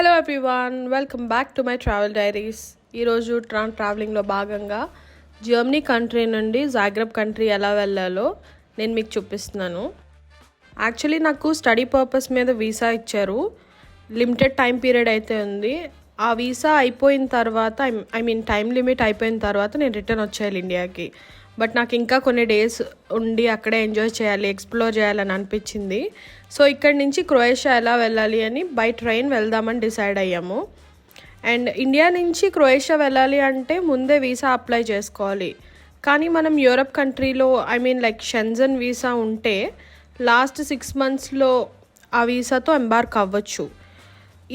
Hello everyone welcome back to my travel diaries ఈరోజు ట్రా ట్రావెలింగ్లో భాగంగా జర్మనీ కంట్రీ నుండి జాగ్రబ్ కంట్రీ ఎలా వెళ్ళాలో నేను మీకు చూపిస్తున్నాను. యాక్చువల్లీ నాకు స్టడీ పర్పస్ మీద వీసా ఇచ్చారు. లిమిటెడ్ టైం పీరియడ్ అయితే ఉంది. ఆ వీసా అయిపోయిన తర్వాత ఐ మీన్ టైం లిమిట్ అయిపోయిన తర్వాత నేను రిటర్న్ వచ్చేయాలి ఇండియాకి బట్ నాకు ఇంకా కొన్ని డేస్ ఉండి అక్కడే ఎంజాయ్ చేయాలి ఎక్స్ప్లోర్ చేయాలని అనిపించింది. సో ఇక్కడి నుంచి క్రొయేషియా ఎలా వెళ్ళాలి అని బై ట్రైన్ వెళ్దామని డిసైడ్ అయ్యాము. అండ్ ఇండియా నుంచి క్రొయేషియా వెళ్ళాలి అంటే ముందే వీసా అప్లై చేసుకోవాలి. కానీ మనం యూరప్ కంట్రీలో I mean like Schengen visa ఉంటే లాస్ట్ సిక్స్ మంత్స్లో ఆ వీసాతో ఎంబార్క్ అవ్వచ్చు.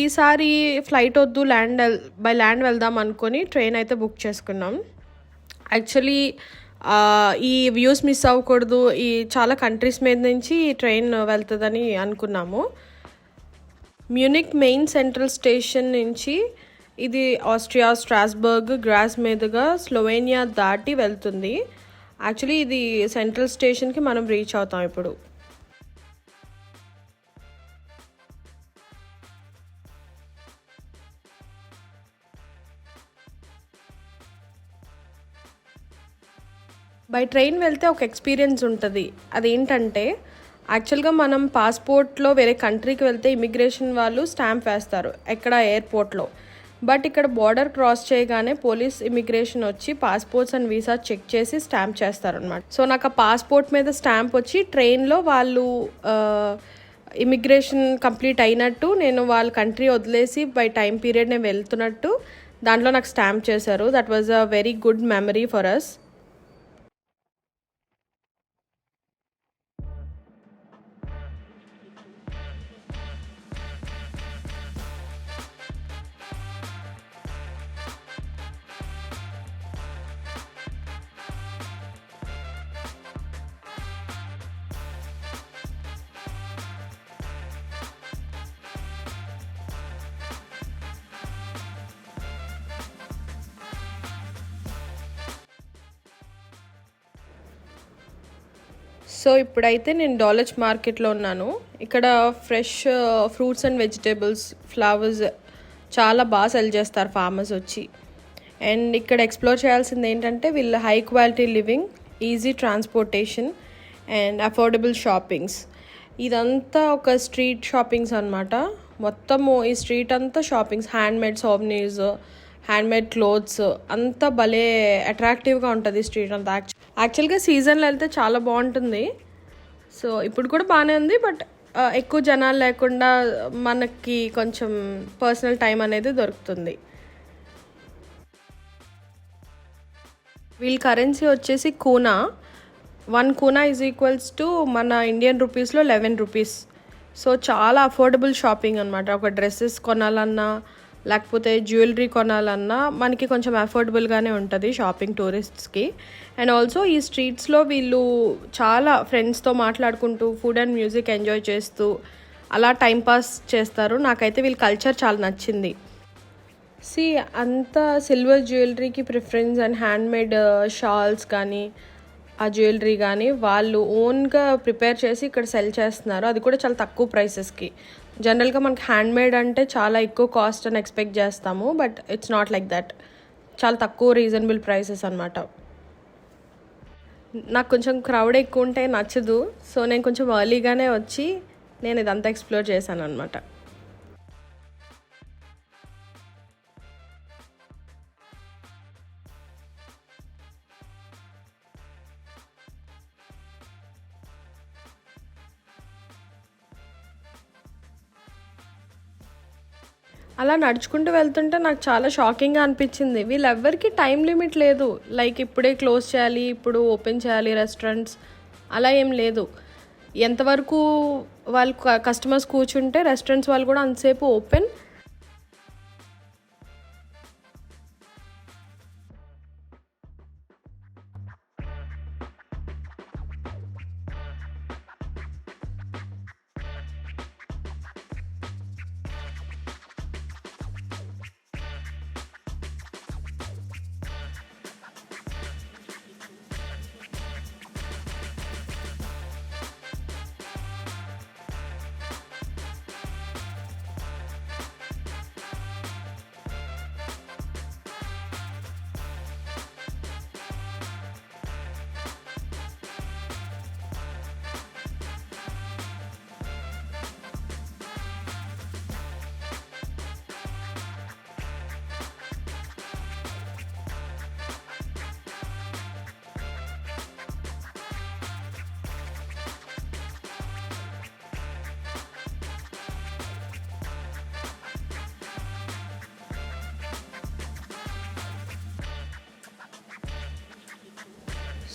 ఈసారి ఫ్లైట్ వద్దు ల్యాండ్ బై ల్యాండ్ వెళ్దాం అనుకొని ట్రైన్ అయితే బుక్ చేసుకున్నాం. యాక్చువల్లీ ఈ వ్యూస్ మిస్ అవ్వకూడదు. ఈ చాలా కంట్రీస్ మీద నుంచి ఈ ట్రైన్ వెళ్తుందని అనుకున్నాము. మ్యూనిక్ మెయిన్ సెంట్రల్ స్టేషన్ నుంచి ఇది ఆస్ట్రియా స్ట్రాస్బర్గ్ గ్రాస్ మీదుగా స్లోవేనియా దాటి వెళ్తుంది. యాక్చువల్లీ ఇది సెంట్రల్ స్టేషన్కి మనం రీచ్ అవుతాం ఇప్పుడు. బై ట్రైన్ వెళ్తే ఒక ఎక్స్పీరియన్స్ ఉంటుంది. అదేంటంటే యాక్చువల్గా మనం పాస్పోర్ట్లో వేరే కంట్రీకి వెళ్తే ఇమిగ్రేషన్ వాళ్ళు స్టాంప్ వేస్తారు ఎక్కడ ఎయిర్పోర్ట్లో. బట్ ఇక్కడ బార్డర్ క్రాస్ చేయగానే పోలీస్ ఇమిగ్రేషన్ వచ్చి పాస్పోర్ట్స్ అండ్ వీసా చెక్ చేసి స్టాంప్ చేస్తారనమాట సో నాకు ఆ పాస్పోర్ట్ మీద స్టాంప్ వచ్చి ట్రైన్లో వాళ్ళు ఇమిగ్రేషన్ కంప్లీట్ అయినట్టు నేను వాళ్ళ కంట్రీ వదిలేసి బై టైం పీరియడ్ నేను వెళ్తున్నట్టు దాంట్లో నాకు స్టాంప్ చేశారు. That was a very good memory for us. So ఇప్పుడైతే నేను డాలచ్ మార్కెట్లో ఉన్నాను. ఇక్కడ fresh fruits and vegetables flowers చాలా బాగా సెల్ చేస్తారు ఫార్మర్స్ వచ్చి. అండ్ ఇక్కడ ఎక్స్ప్లోర్ చేయాల్సింది ఏంటంటే వీళ్ళ high quality living easy transportation and affordable shoppings ఇదంతా ఒక స్ట్రీట్ షాపింగ్స్ అనమాట మొత్తము ఈ స్ట్రీట్ అంతా shoppings handmade souvenirs handmade clothes అంతా భలే అట్రాక్టివ్గా ఉంటుంది స్ట్రీట్ అంతా. యాక్చువల్గా సీజన్లో వెళ్తే చాలా బాగుంటుంది. సో ఇప్పుడు కూడా బాగానే ఉంది బట్ ఎక్కువ జనాలు లేకుండా మనకి కొంచెం పర్సనల్ టైం అనేది దొరుకుతుంది. వీళ్ళ కరెన్సీ వచ్చేసి kuna. One kuna is equals to మన ఇండియన్ రూపీస్లో లెవెన్ రూపీస్. సో చాలా అఫోర్డబుల్ షాపింగ్ అనమాట ఒక డ్రెస్సెస్ కొనాలన్నా లేకపోతే జ్యువెలరీ కొనాలన్నా మనకి కొంచెం అఫోర్డబుల్గానే ఉంటుంది షాపింగ్ టూరిస్ట్స్కి. అండ్ ఆల్సో ఈ స్ట్రీట్స్లో వీళ్ళు చాలా ఫ్రెండ్స్తో మాట్లాడుకుంటూ ఫుడ్ అండ్ మ్యూజిక్ ఎంజాయ్ చేస్తూ అలా టైంపాస్ చేస్తారు. నాకైతే వీళ్ళ కల్చర్ చాలా నచ్చింది. సి అంత సిల్వర్ జ్యువెలరీకి ప్రిఫరెన్స్ అండ్ హ్యాండ్మేడ్ షాల్స్ కానీ ఆ జ్యువెలరీ కానీ వాళ్ళు ఓన్గా ప్రిపేర్ చేసి ఇక్కడ సెల్ చేస్తున్నారు. అది కూడా చాలా తక్కువ ప్రైసెస్కి. జనరల్గా మనకి హ్యాండ్మేడ్ అంటే చాలా ఎక్కువ కాస్ట్ అని ఎక్స్పెక్ట్ చేస్తాము but it's not like that. చాలా తక్కువ రీజనబుల్ ప్రైసెస్ అనమాట నాకు కొంచెం క్రౌడ్ ఎక్కువ ఉంటే నచ్చదు సో నేను కొంచెం ఎర్లీగానే వచ్చి నేను ఇదంతా ఎక్స్ప్లోర్ చేశాను అనమాట అలా నడుచుకుంటూ వెళ్తుంటే నాకు చాలా షాకింగ్గా అనిపించింది. వీళ్ళెవ్వరికి టైం లిమిట్ లేదు. లైక్ ఇప్పుడే క్లోజ్ చేయాలి ఇప్పుడు ఓపెన్ చేయాలి రెస్టారెంట్స్ అలా ఏం లేదు. ఎంతవరకు వాళ్ళు కస్టమర్స్ కూర్చుంటే రెస్టారెంట్స్ వాళ్ళు కూడా అంతసేపు ఓపెన్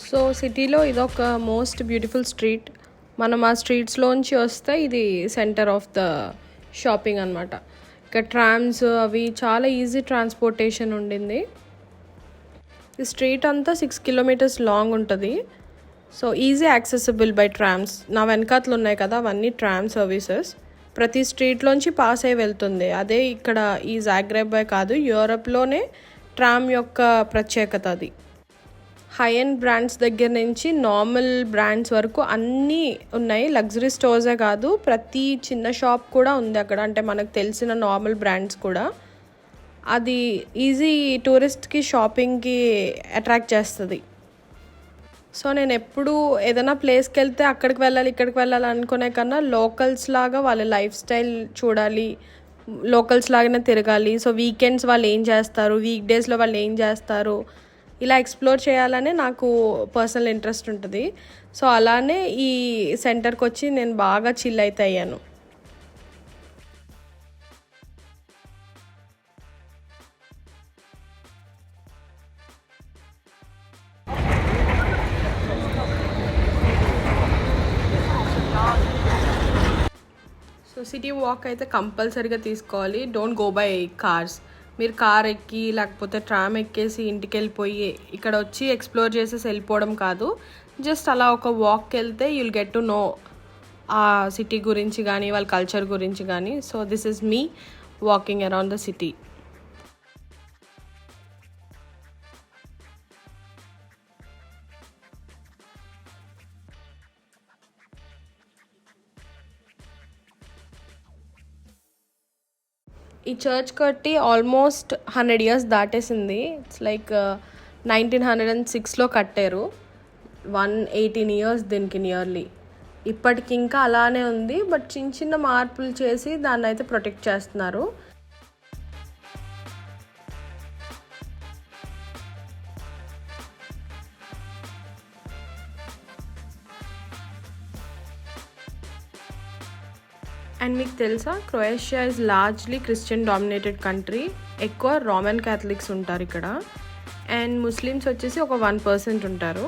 సో సిటీలో ఇదొక మోస్ట్ బ్యూటిఫుల్ స్ట్రీట్. మనం ఆ స్ట్రీట్స్లోంచి వస్తే ఇది సెంటర్ ఆఫ్ ద షాపింగ్ అనమాట ఇక ట్రామ్స్ అవి చాలా ఈజీ ట్రాన్స్పోర్టేషన్ ఉండింది. ఈ స్ట్రీట్ అంతా సిక్స్ కిలోమీటర్స్ లాంగ్ ఉంటుంది. So easy accessible by trams. నా వెనకాతలు ఉన్నాయి కదా అవన్నీ ట్రామ్ సర్వీసెస్. ప్రతి స్ట్రీట్లోంచి పాస్ అయి వెళ్తుంది. అదే ఇక్కడ ఈ జాగ్రెబ్ కాదు యూరప్లోనే ట్రామ్ యొక్క ప్రత్యేకత అది. హై అండ్ బ్రాండ్స్ దగ్గర నుంచి నార్మల్ బ్రాండ్స్ వరకు అన్నీ ఉన్నాయి. లగ్జరీ స్టోర్సే కాదు ప్రతి చిన్న షాప్ కూడా ఉంది అక్కడ. అంటే మనకు తెలిసిన నార్మల్ బ్రాండ్స్ కూడా. అది ఈజీ టూరిస్ట్కి షాపింగ్కి అట్రాక్ట్ చేస్తుంది. సో నేను ఎప్పుడు ఏదైనా ప్లేస్కి వెళ్తే అక్కడికి వెళ్ళాలి ఇక్కడికి వెళ్ళాలి అనుకునే కన్నా లోకల్స్ లాగా వాళ్ళ లైఫ్ స్టైల్ చూడాలి. లోకల్స్ లాగానే తిరగాలి. సో వీకెండ్స్ వాళ్ళు ఏం చేస్తారు? వీక్ డేస్లో వాళ్ళు ఏం చేస్తారు? ఇలా ఎక్స్ప్లోర్ చేయాలనే నాకు పర్సనల్ ఇంట్రెస్ట్ ఉంటుంది. సో అలానే ఈ సెంటర్కి వచ్చి నేను బాగా చిల్ అయితే అయ్యాను. సో సిటీ వాక్ అయితే కంపల్సరీగా తీసుకోవాలి. Don't go by cars. మీరు కార్ ఎక్కి లేకపోతే ట్రామ్ ఎక్కేసి ఇంటికి వెళ్ళిపోయి ఇక్కడ వచ్చి ఎక్స్ప్లోర్ చేసేసి వెళ్ళిపోవడం కాదు. జస్ట్ అలా ఒక వాక్ వెళ్తే యుల్ గెట్ టు నో ఆ సిటీ గురించి కానీ వాళ్ళ కల్చర్ గురించి కానీ so this is me walking around the city church కట్టి almost hundred years దాటేసింది. It's like nineteen hundred and సిక్స్లో కట్టారు. వన్ ఎయిటీన్ ఇయర్స్ దీనికి నియర్లీ ఇప్పటికి ఇంకా అలానే ఉంది బట్ చిన్న చిన్న మార్పులు చేసి దాన్ని అయితే ప్రొటెక్ట్ చేస్తున్నారు. అండ్ మీకు తెలుసా Croatia is largely Christian dominated country ఎక్కువ రోమన్ క్యాథలిక్స్ ఉంటారు ఇక్కడ. అండ్ ముస్లిమ్స్ వచ్చేసి ఒక వన్ పర్సెంట్ ఉంటారు.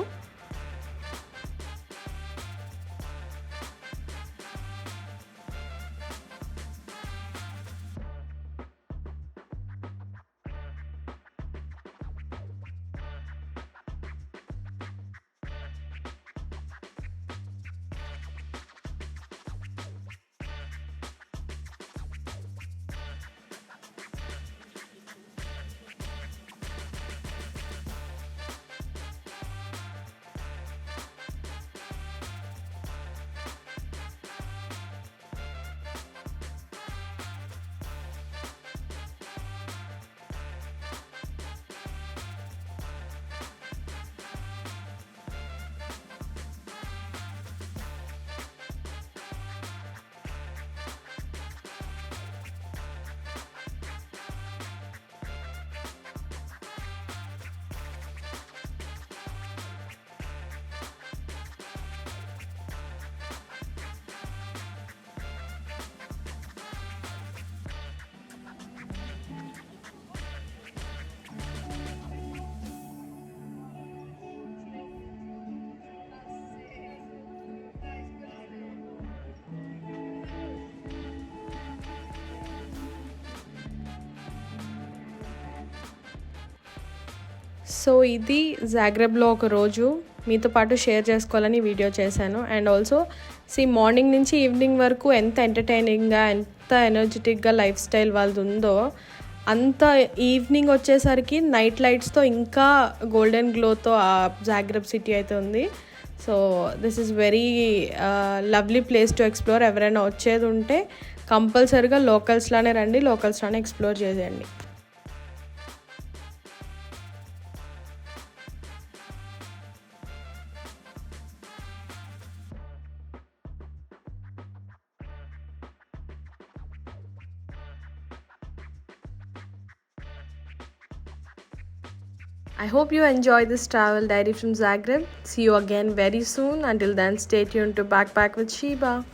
సో ఇది జాగ్రెబ్లో ఒక రోజు మీతో పాటు షేర్ చేసుకోవాలని వీడియో చేశాను. అండ్ ఆల్సో సి మార్నింగ్ నుంచి ఈవినింగ్ వరకు ఎంత ఎంటర్టైనింగ్గా ఎంత ఎనర్జెటిక్గా లైఫ్ స్టైల్ వాళ్ళది ఉందో అంత ఈవినింగ్ వచ్చేసరికి నైట్ లైట్స్తో ఇంకా గోల్డెన్ గ్లోతో ఆ జాగ్రబ్ సిటీ అయితే ఉంది. So this is very lovely place to explore. ఎవరైనా వచ్చేది ఉంటే కంపల్సరీగా లోకల్స్లోనే రండి లోకల్స్లోనే ఎక్స్ప్లోర్ చేసేయండి. I hope you enjoy this travel diary from Zagreb. See you again very soon. Until then, stay tuned to Backpack with Sheba.